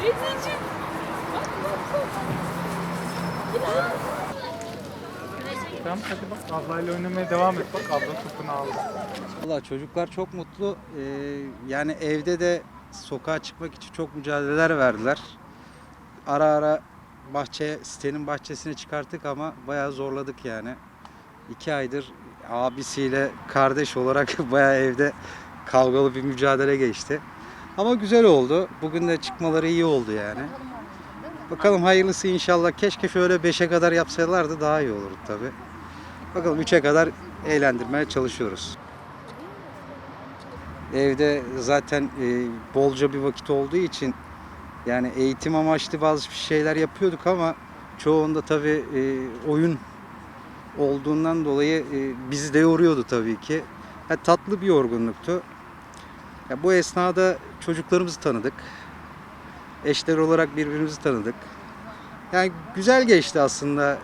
Teyzeciğim. Tamam hadi bak ablayla oynamaya devam et bak abla topunu aldı. Valla çocuklar çok mutlu. Ee, yani evde de sokağa çıkmak için çok mücadeleler verdiler. Ara ara bahçeye, sitenin bahçesine çıkarttık ama bayağı zorladık yani. İki aydır abisiyle kardeş olarak bayağı evde kavgalı bir mücadele geçti. Ama güzel oldu. Bugün de çıkmaları iyi oldu yani. Bakalım hayırlısı inşallah. Keşke şöyle 5'e kadar yapsalardı daha iyi olurdu tabii. Bakalım 3'e kadar eğlendirmeye çalışıyoruz. Evde zaten e, bolca bir vakit olduğu için yani eğitim amaçlı bazı şeyler yapıyorduk ama çoğunda tabii e, oyun olduğundan dolayı e, bizi de yoruyordu tabii ki. Ya, tatlı bir yorgunluktu. Ya, bu esnada çocuklarımızı tanıdık. Eşler olarak birbirimizi tanıdık. Yani güzel geçti aslında.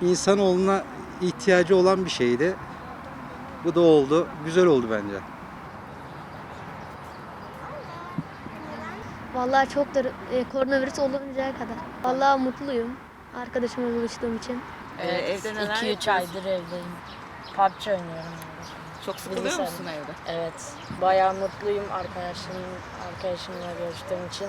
İnsanoğluna ihtiyacı olan bir şeydi. Bu da oldu. Güzel oldu bence. Vallahi çoktur e, koronavirüs oluncaya kadar. Vallahi mutluyum arkadaşımla buluştuğum için. Evet, evde neler 2-3 yapıyorsun? aydır evdeyim. PUBG oynuyorum. Çok sıkılıyor Bilgisayar. musun evde? Evet. Bayağı mutluyum arkadaşım, arkadaşımla görüştüğüm için.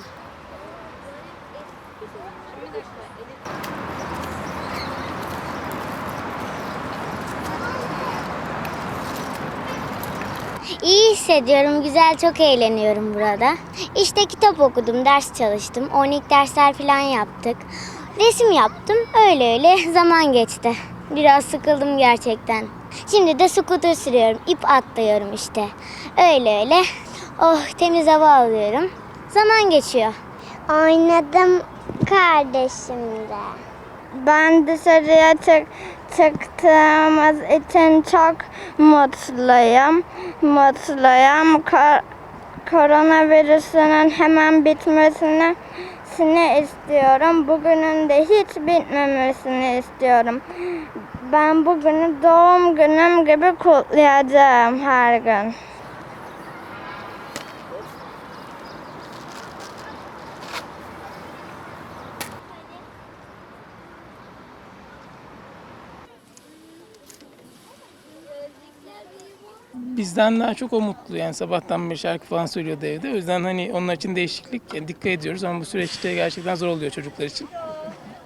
İyi hissediyorum, güzel, çok eğleniyorum burada. İşte kitap okudum, ders çalıştım, onik dersler falan yaptık. Resim yaptım, öyle öyle zaman geçti. Biraz sıkıldım gerçekten. Şimdi de scooter sürüyorum, ip atlıyorum işte. Öyle öyle. Oh, temiz hava alıyorum. Zaman geçiyor. Oynadım kardeşimle. Ben dışarıya çık çıktığımız için çok mutluyum. Mutluyum. Ko- koronavirüsünün hemen bitmesini sini istiyorum. Bugünün de hiç bitmemesini istiyorum. Ben bugünü doğum günüm gibi kutlayacağım her gün. Bizden daha çok o mutlu yani sabahtan beri şarkı falan söylüyordu evde. O yüzden hani onun için değişiklik yani dikkat ediyoruz ama bu süreçte gerçekten zor oluyor çocuklar için.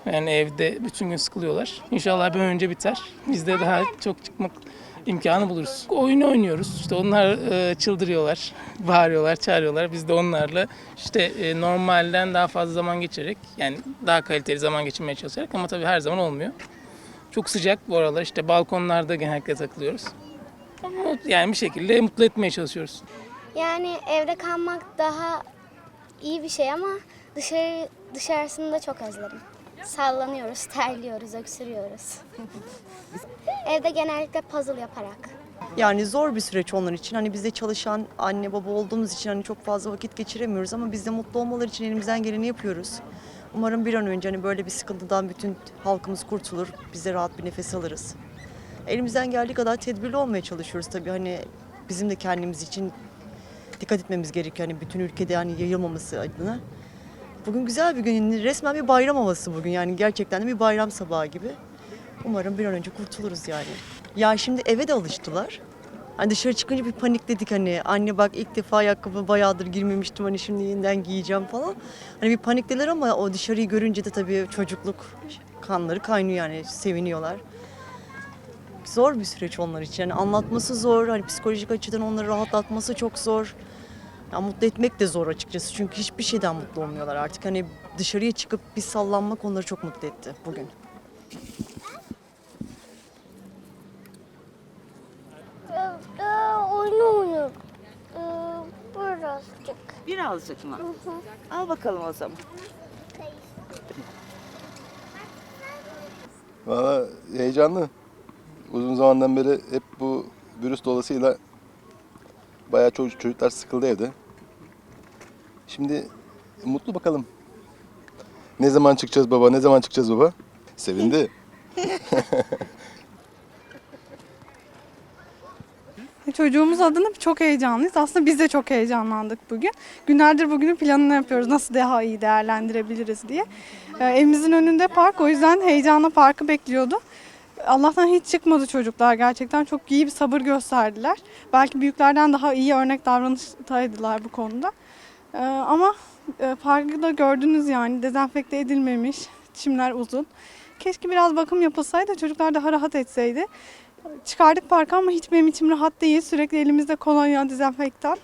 Yani evde bütün gün sıkılıyorlar. İnşallah bir önce biter. Biz de daha çok çıkmak imkanı buluruz. Oyun oynuyoruz. İşte onlar e, çıldırıyorlar, bağırıyorlar, çağırıyorlar. Biz de onlarla işte e, normalden daha fazla zaman geçirerek yani daha kaliteli zaman geçirmeye çalışarak ama tabii her zaman olmuyor. Çok sıcak bu aralar işte balkonlarda genellikle takılıyoruz. Yani bir şekilde mutlu etmeye çalışıyoruz. Yani evde kalmak daha iyi bir şey ama dışarı dışarısında çok özledim. Sallanıyoruz, terliyoruz, öksürüyoruz. Evde genellikle puzzle yaparak. Yani zor bir süreç onlar için. Hani biz de çalışan anne baba olduğumuz için hani çok fazla vakit geçiremiyoruz ama biz de mutlu olmaları için elimizden geleni yapıyoruz. Umarım bir an önce hani böyle bir sıkıntıdan bütün halkımız kurtulur. Biz de rahat bir nefes alırız. Elimizden geldiği kadar tedbirli olmaya çalışıyoruz tabii. Hani bizim de kendimiz için dikkat etmemiz gerekiyor. Hani bütün ülkede hani yayılmaması adına. Bugün güzel bir gün. Resmen bir bayram havası bugün. Yani gerçekten de bir bayram sabahı gibi. Umarım bir an önce kurtuluruz yani. Ya şimdi eve de alıştılar. Hani dışarı çıkınca bir panikledik hani anne bak ilk defa ayakkabı bayağıdır girmemiştim hani şimdi yeniden giyeceğim falan. Hani bir panikteler ama o dışarıyı görünce de tabii çocukluk kanları kaynıyor yani seviniyorlar. Zor bir süreç onlar için. Yani anlatması zor. Hani psikolojik açıdan onları rahatlatması çok zor. Ya mutlu etmek de zor açıkçası. Çünkü hiçbir şeyden mutlu olmuyorlar artık. Hani dışarıya çıkıp bir sallanmak onları çok mutlu etti bugün. Evde oyun oynuyorum. Birazcık. Birazcık mı? Al bakalım o zaman. Valla heyecanlı. Uzun zamandan beri hep bu virüs dolayısıyla bayağı çocuk, çocuklar sıkıldı evde. Şimdi mutlu bakalım. Ne zaman çıkacağız baba, ne zaman çıkacağız baba? Sevindi. çocuğumuz adına çok heyecanlıyız. Aslında biz de çok heyecanlandık bugün. Günlerdir bugünün planını yapıyoruz. Nasıl daha iyi değerlendirebiliriz diye. Ee, evimizin önünde park. O yüzden heyecanla parkı bekliyordu. Allah'tan hiç çıkmadı çocuklar. Gerçekten çok iyi bir sabır gösterdiler. Belki büyüklerden daha iyi örnek davranıştaydılar bu konuda. Ee, ama e, parkı da gördünüz yani dezenfekte edilmemiş. Çimler uzun. Keşke biraz bakım yapılsaydı çocuklar daha rahat etseydi. Çıkardık parka ama hiç benim içim rahat değil. Sürekli elimizde kolonya, dezenfektan.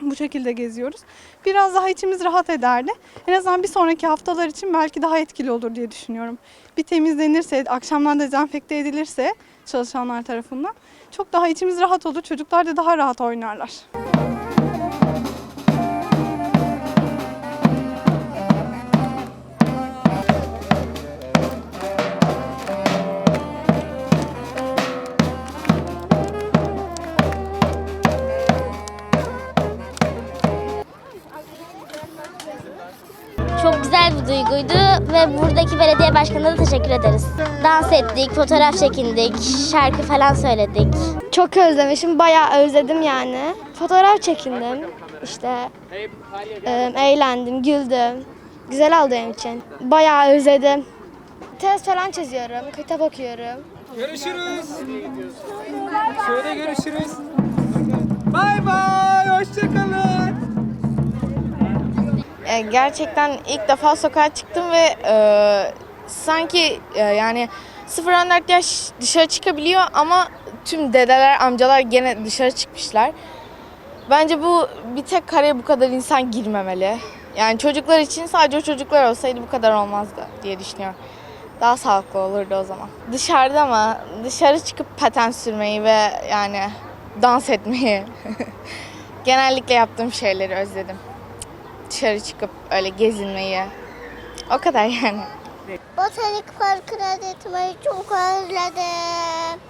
Bu şekilde geziyoruz. Biraz daha içimiz rahat ederdi. En azından bir sonraki haftalar için belki daha etkili olur diye düşünüyorum. Bir temizlenirse, akşamdan dezenfekte edilirse çalışanlar tarafından çok daha içimiz rahat olur. Çocuklar da daha rahat oynarlar. Ve buradaki belediye başkanına da teşekkür ederiz. Dans ettik, fotoğraf çekindik, şarkı falan söyledik. Çok özlemişim, bayağı özledim yani. Fotoğraf çekindim, işte e, eğlendim, güldüm. Güzel oldu benim için. Bayağı özledim. Test falan çiziyorum, kitap okuyorum. Görüşürüz. Şöyle görüşürüz. Bay bay. Hoşçakalın. E, gerçekten ilk defa sokağa çıktım ve e, sanki e, yani 0-14 yaş dışarı çıkabiliyor ama tüm dedeler, amcalar gene dışarı çıkmışlar. Bence bu bir tek kareye bu kadar insan girmemeli. Yani çocuklar için sadece o çocuklar olsaydı bu kadar olmazdı diye düşünüyorum. Daha sağlıklı olurdu o zaman. Dışarıda ama dışarı çıkıp paten sürmeyi ve yani dans etmeyi genellikle yaptığım şeyleri özledim dışarı çıkıp öyle gezinmeyi. O kadar yani. Botanik parkına gitmeyi çok özledim.